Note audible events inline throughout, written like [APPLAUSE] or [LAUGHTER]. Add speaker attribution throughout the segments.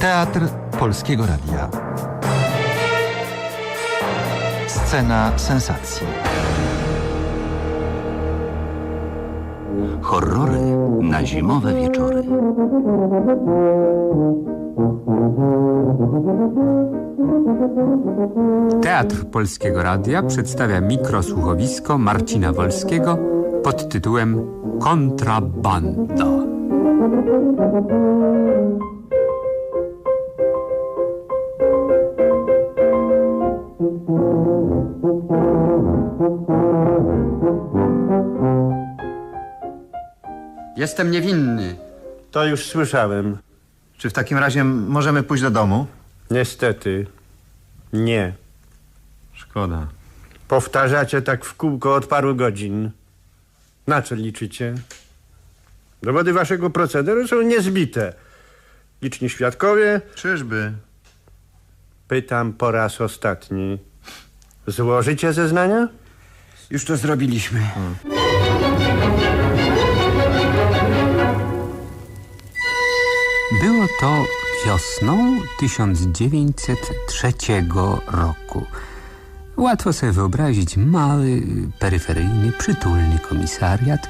Speaker 1: Teatr Polskiego Radia. Scena sensacji.
Speaker 2: Horrory na zimowe wieczory.
Speaker 3: Teatr Polskiego Radia przedstawia mikrosłuchowisko Marcina Wolskiego pod tytułem Kontrabanda.
Speaker 4: Jestem niewinny.
Speaker 5: To już słyszałem.
Speaker 6: Czy w takim razie możemy pójść do domu?
Speaker 5: Niestety. Nie.
Speaker 6: Szkoda.
Speaker 5: Powtarzacie tak w kółko od paru godzin. Na co liczycie? Dowody waszego procederu są niezbite. Liczni świadkowie.
Speaker 6: Czyżby?
Speaker 5: Pytam po raz ostatni. Złożycie zeznania?
Speaker 4: Już to zrobiliśmy.
Speaker 3: Było to wiosną 1903 roku. Łatwo sobie wyobrazić mały, peryferyjny, przytulny komisariat,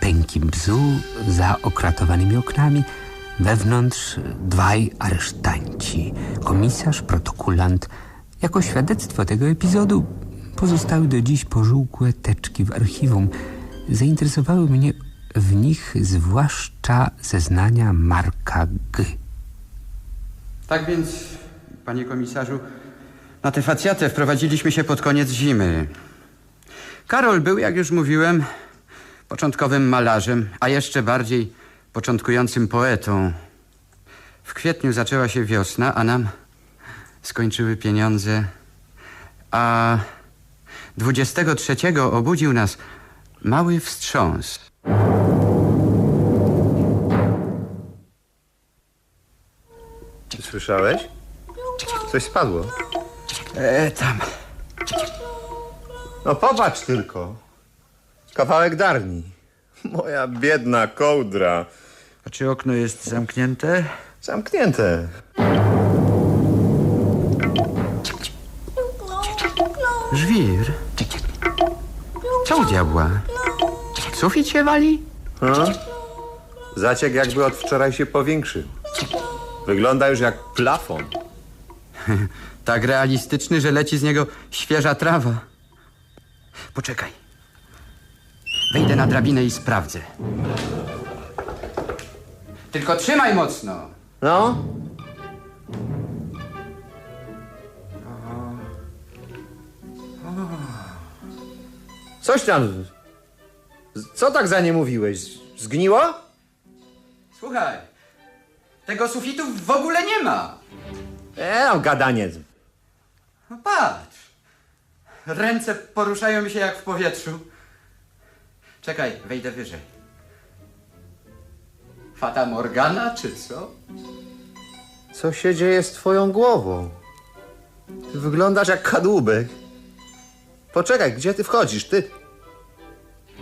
Speaker 3: pęki bzu za okratowanymi oknami, wewnątrz dwaj aresztanci, komisarz, protokulant. Jako świadectwo tego epizodu pozostały do dziś pożółkłe teczki w archiwum. Zainteresowały mnie w nich zwłaszcza zeznania Marka G.
Speaker 4: Tak więc, panie komisarzu, na tę facjatę wprowadziliśmy się pod koniec zimy. Karol był, jak już mówiłem, początkowym malarzem, a jeszcze bardziej początkującym poetą. W kwietniu zaczęła się wiosna, a nam skończyły pieniądze. A 23 obudził nas mały wstrząs.
Speaker 6: Słyszałeś? Coś spadło.
Speaker 4: E, tam.
Speaker 6: No popatrz tylko. Kawałek darni. Moja biedna kołdra.
Speaker 4: A czy okno jest zamknięte?
Speaker 6: Zamknięte.
Speaker 4: Żwir. Co u diabła? Sufit się wali?
Speaker 6: No. Zaciek jakby od wczoraj się powiększył. Wygląda już jak plafon. [LAUGHS]
Speaker 4: Tak realistyczny, że leci z niego świeża trawa. Poczekaj. Wejdę na drabinę i sprawdzę. Tylko trzymaj mocno.
Speaker 6: No? Coś tam. Co tak za nie mówiłeś? Zgniło?
Speaker 4: Słuchaj. Tego sufitu w ogóle nie ma.
Speaker 6: E, no, gadanie.
Speaker 4: No patrz. Ręce poruszają mi się jak w powietrzu. Czekaj, wejdę wyżej. Fata Morgana, czy co?
Speaker 6: Co się dzieje z twoją głową? Ty wyglądasz jak kadłubek. Poczekaj, gdzie ty wchodzisz? Ty.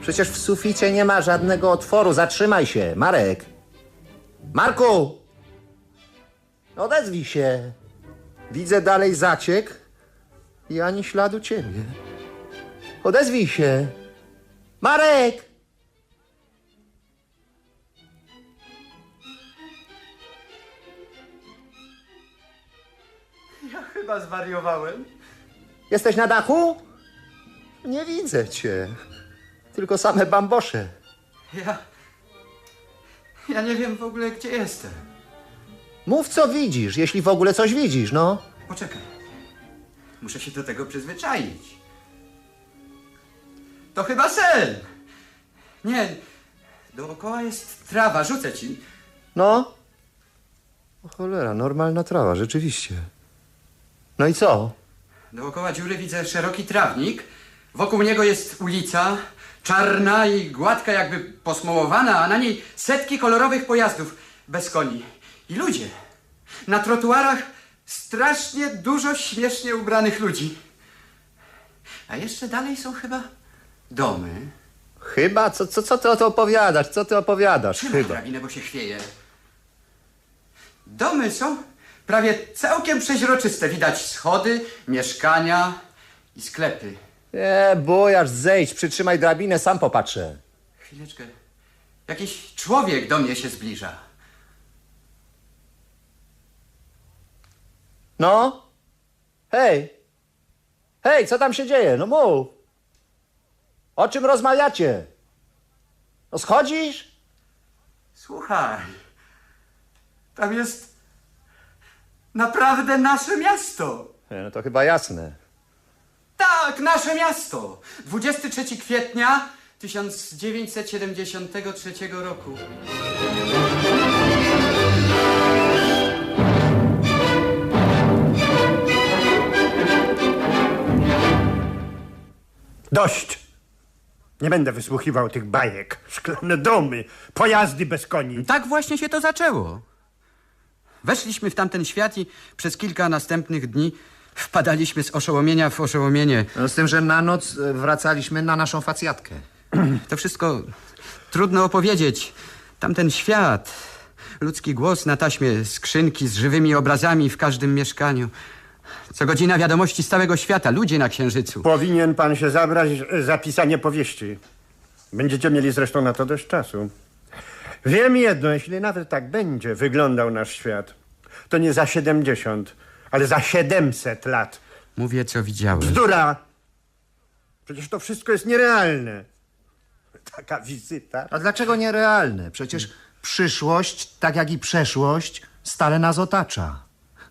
Speaker 6: Przecież w suficie nie ma żadnego otworu. Zatrzymaj się, Marek. Marku! Odezwij się. Widzę dalej zaciek i ani śladu ciebie. Odezwij się. Marek!
Speaker 4: Ja chyba zwariowałem.
Speaker 6: Jesteś na dachu? Nie widzę cię. Tylko same bambosze.
Speaker 4: Ja. Ja nie wiem w ogóle, gdzie jestem.
Speaker 6: Mów, co widzisz, jeśli w ogóle coś widzisz, no.
Speaker 4: Poczekaj. Muszę się do tego przyzwyczaić. To chyba sen. Nie. Dookoła jest trawa, rzucę ci.
Speaker 6: No. O cholera, normalna trawa, rzeczywiście. No i co?
Speaker 4: Dookoła dziury widzę szeroki trawnik. Wokół niego jest ulica, czarna i gładka, jakby posmołowana, a na niej setki kolorowych pojazdów bez koni. I ludzie. Na trotuarach strasznie dużo śmiesznie ubranych ludzi. A jeszcze dalej są chyba domy.
Speaker 6: Chyba? Co, co, co ty o to opowiadasz? Co ty opowiadasz?
Speaker 4: Trzymaj
Speaker 6: Chyba.
Speaker 4: drabinę, bo się chwieje. Domy są prawie całkiem przeźroczyste. Widać schody, mieszkania i sklepy.
Speaker 6: E, bojarz, zejdź, przytrzymaj drabinę, sam popatrzę.
Speaker 4: Chwileczkę. Jakiś człowiek do mnie się zbliża.
Speaker 6: No? Hej! Hej, co tam się dzieje? No mów! O czym rozmawiacie? No schodzisz?
Speaker 4: Słuchaj, tam jest naprawdę nasze miasto.
Speaker 6: No to chyba jasne.
Speaker 4: Tak, nasze miasto. 23 kwietnia 1973 roku.
Speaker 5: Dość! Nie będę wysłuchiwał tych bajek. Szklane domy, pojazdy bez koni.
Speaker 4: Tak właśnie się to zaczęło. Weszliśmy w tamten świat i przez kilka następnych dni wpadaliśmy z oszołomienia w oszołomienie.
Speaker 6: No z tym, że na noc e, wracaliśmy na naszą facjatkę. [CLEARS THROAT]
Speaker 4: To wszystko trudno opowiedzieć. Tamten świat, ludzki głos na taśmie, skrzynki z żywymi obrazami w każdym mieszkaniu. Co godzina wiadomości z całego świata, ludzie na księżycu.
Speaker 5: Powinien pan się zabrać za pisanie powieści. Będziecie mieli zresztą na to dość czasu. Wiem jedno, jeśli nawet tak będzie wyglądał nasz świat, to nie za 70, ale za 700 lat.
Speaker 4: Mówię, co widziałem.
Speaker 5: Bzdura! Przecież to wszystko jest nierealne. Taka wizyta.
Speaker 6: A dlaczego nierealne? Przecież przyszłość, tak jak i przeszłość, stale nas otacza.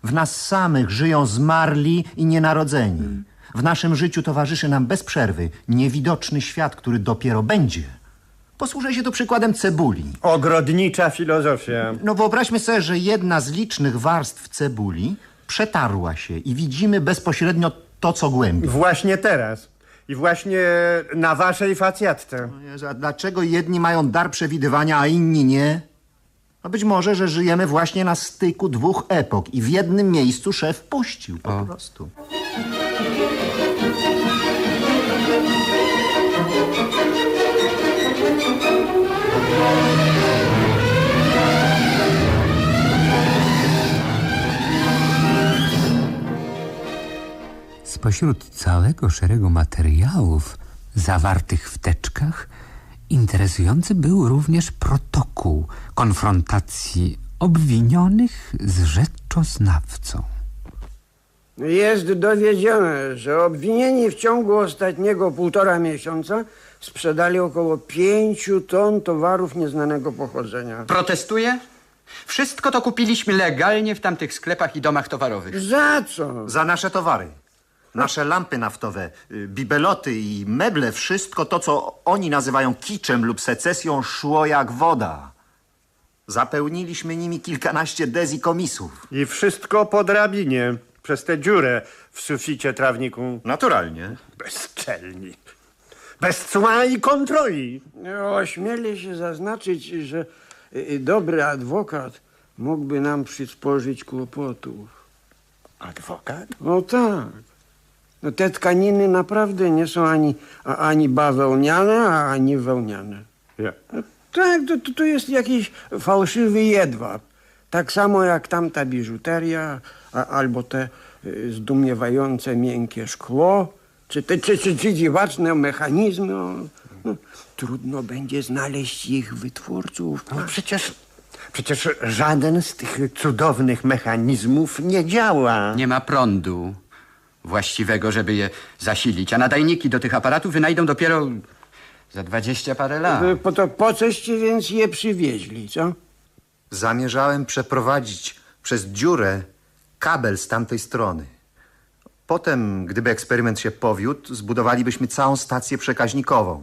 Speaker 6: W nas samych żyją zmarli i nienarodzeni. W naszym życiu towarzyszy nam bez przerwy niewidoczny świat, który dopiero będzie. Posłużę się tu przykładem cebuli.
Speaker 5: Ogrodnicza filozofia.
Speaker 6: No wyobraźmy sobie, że jedna z licznych warstw cebuli przetarła się i widzimy bezpośrednio to, co głębiej.
Speaker 5: Właśnie teraz. I właśnie na waszej facjatce.
Speaker 6: Jezu, A dlaczego jedni mają dar przewidywania, a inni nie? No być może, że żyjemy właśnie na styku dwóch epok i w jednym miejscu szef puścił po prostu.
Speaker 3: Spośród całego szeregu materiałów zawartych w teczkach interesujący był również protokół konfrontacji obwinionych z rzeczoznawcą.
Speaker 7: Jest dowiedzione, że obwinieni w ciągu ostatniego półtora miesiąca sprzedali około pięciu ton towarów nieznanego pochodzenia.
Speaker 4: Protestuję? Wszystko to kupiliśmy legalnie w tamtych sklepach i domach towarowych.
Speaker 7: Za co?
Speaker 6: Za nasze towary. Nasze lampy naftowe, y, bibeloty i meble, wszystko to, co oni nazywają kiczem lub secesją, szło jak woda. Zapełniliśmy nimi kilkanaście dez i komisów.
Speaker 5: I wszystko po drabinie. Przez tę dziurę w suficie trawniku.
Speaker 6: Naturalnie.
Speaker 5: Bezczelni. Bez cła i kontroli.
Speaker 7: Ośmielę się zaznaczyć, że y, y, dobry adwokat mógłby nam przysporzyć kłopotów.
Speaker 5: Adwokat?
Speaker 7: No tak. No te tkaniny naprawdę nie są ani, a- ani bawełniane, a ani wełniane.
Speaker 5: Ja.
Speaker 7: No Tak, to, to, to jest jakiś fałszywy jedwab. Tak samo jak tamta biżuteria, a, albo te y, zdumiewające miękkie szkło, czy te czy, czy, czy dziwaczne mechanizmy. O, no, trudno będzie znaleźć ich wytwórców.
Speaker 5: No przecież, przecież żaden z tych cudownych mechanizmów nie działa.
Speaker 4: Nie ma prądu właściwego, żeby je zasilić, a nadajniki do tych aparatów wynajdą dopiero za dwadzieścia parę lat.
Speaker 7: Y, Po, to po coście więc je przywieźli, co?
Speaker 6: Zamierzałem przeprowadzić przez dziurę kabel z tamtej strony. Potem, gdyby eksperyment się powiódł, zbudowalibyśmy całą stację przekaźnikową.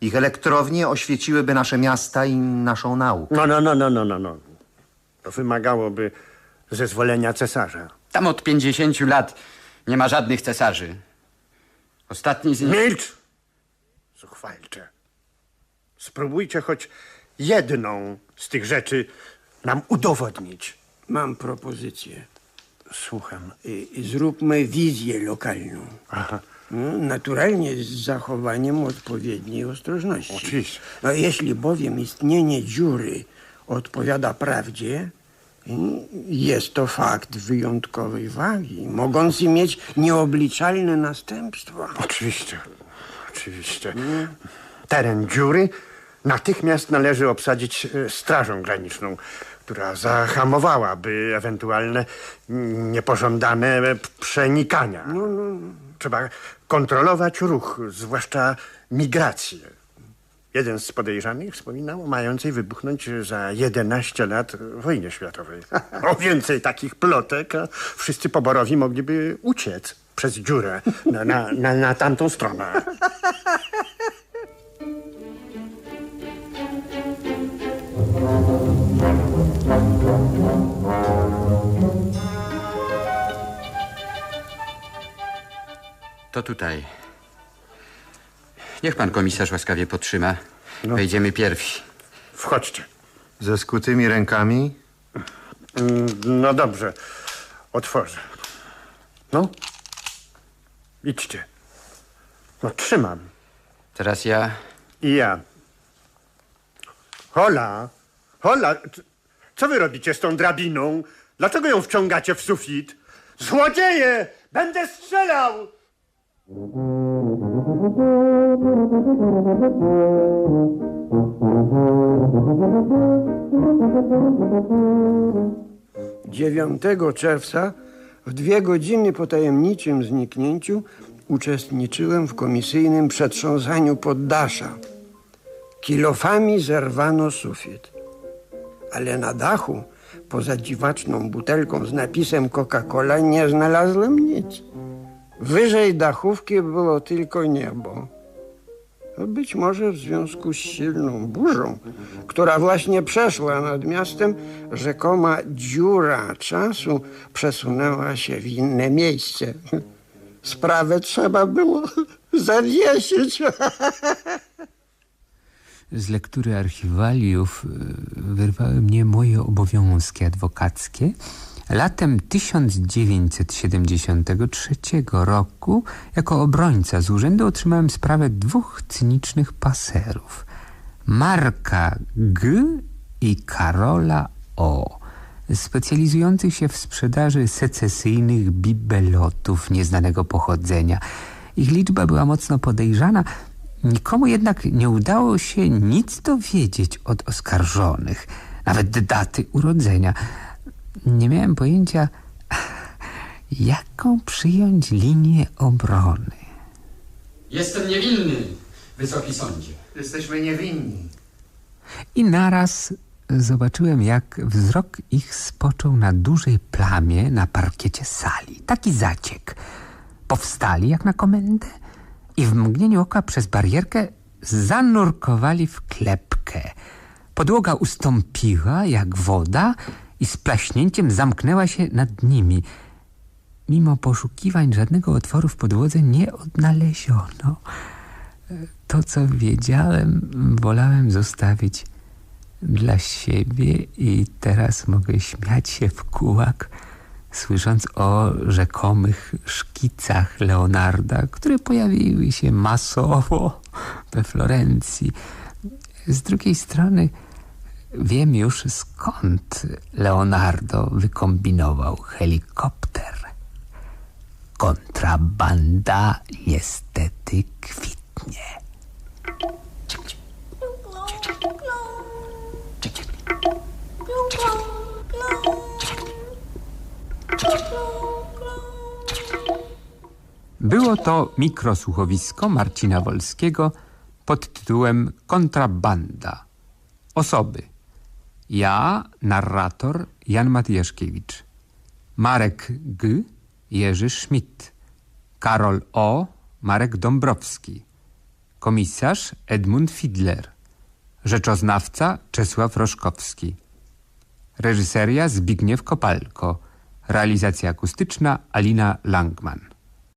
Speaker 6: Ich elektrownie oświeciłyby nasze miasta i naszą naukę.
Speaker 5: No, no, no, no, no, no, no. To wymagałoby zezwolenia cesarza.
Speaker 4: Tam od pięćdziesięciu lat nie ma żadnych cesarzy. Ostatni z nich...
Speaker 5: Milcz! Zuchwalcze. Spróbujcie choć jedną z tych rzeczy nam udowodnić.
Speaker 7: Mam propozycję.
Speaker 5: Słucham.
Speaker 7: Y, Zróbmy wizję lokalną.
Speaker 5: Aha.
Speaker 7: No, naturalnie z zachowaniem odpowiedniej ostrożności.
Speaker 5: Oczywiście.
Speaker 7: No, jeśli bowiem istnienie dziury odpowiada prawdzie, Jest to fakt wyjątkowej wagi, mogący mieć nieobliczalne następstwa.
Speaker 5: Oczywiście, oczywiście. Teren dziury natychmiast należy obsadzić e, strażą graniczną, która zahamowałaby ewentualne niepożądane przenikania. Trzeba kontrolować ruch, zwłaszcza migrację. Jeden z podejrzanych wspominał o mającej wybuchnąć za 11 lat wojnie światowej. [LAUGHS] O więcej takich plotek, wszyscy poborowi mogliby uciec przez dziurę na, na, na, na tamtą stronę.
Speaker 4: To tutaj. Niech pan komisarz łaskawie podtrzyma. Wejdziemy pierwsi.
Speaker 5: Wchodźcie.
Speaker 8: Ze skutymi rękami?
Speaker 5: Mm, No dobrze, otworzę. No, idźcie. No trzymam.
Speaker 4: Teraz ja.
Speaker 5: I ja. Hola, hola, co wy robicie z tą drabiną? Dlaczego ją wciągacie w sufit? Złodzieje! Będę strzelał!
Speaker 7: Dziewiątego czerwca w dwie godziny po tajemniczym zniknięciu uczestniczyłem w komisyjnym przetrząsaniu poddasza. Kilofami zerwano sufit. Ale na dachu, poza dziwaczną butelką z napisem Coca-Cola, nie znalazłem nic. Wyżej dachówki było tylko niebo. Być może w związku z silną burzą, która właśnie przeszła nad miastem, rzekoma dziura czasu przesunęła się w inne miejsce. Sprawę trzeba było zawiesić.
Speaker 3: Z lektury archiwaliów y, wyrwały mnie moje obowiązki adwokackie. Latem 1973 roku jako obrońca z urzędu otrzymałem sprawę dwóch cynicznych paserów. Marka G i Karola O, specjalizujących się w sprzedaży secesyjnych bibelotów nieznanego pochodzenia. Ich liczba była mocno podejrzana, Nikomu jednak nie udało się nic dowiedzieć od oskarżonych, nawet daty urodzenia. Nie miałem pojęcia, [LAUGHS] jaką przyjąć linię obrony.
Speaker 4: Jestem niewinny, wysoki sądzie.
Speaker 6: Jesteśmy niewinni.
Speaker 3: I naraz zobaczyłem, jak wzrok ich spoczął na dużej plamie na parkiecie sali. Taki zaciek. Powstali jak na komendę i w mgnieniu oka przez barierkę zanurkowali w klepkę. Podłoga ustąpiła jak woda i z plaśnięciem zamknęła się nad nimi. Mimo poszukiwań żadnego otworu w podłodze nie odnaleziono. To, co wiedziałem, wolałem zostawić dla siebie i teraz mogę śmiać się w kółak, słysząc o rzekomych szkicach Leonarda, które pojawiły się masowo we Florencji. Z drugiej strony wiem już skąd Leonardo wykombinował helikopter. Kontrabanda niestety kwitnie. Było to mikrosłuchowisko Marcina Wolskiego pod tytułem Kontrabanda. Osoby. Ja, narrator Jan Matyjaszkiewicz. Marek G. Jerzy Schmidt. Karol O. Marek Dąbrowski. Komisarz Edmund Fidler. Rzeczoznawca Czesław Roszkowski. Reżyseria Zbigniew Kopalko. Realizacja akustyczna Alina Langman.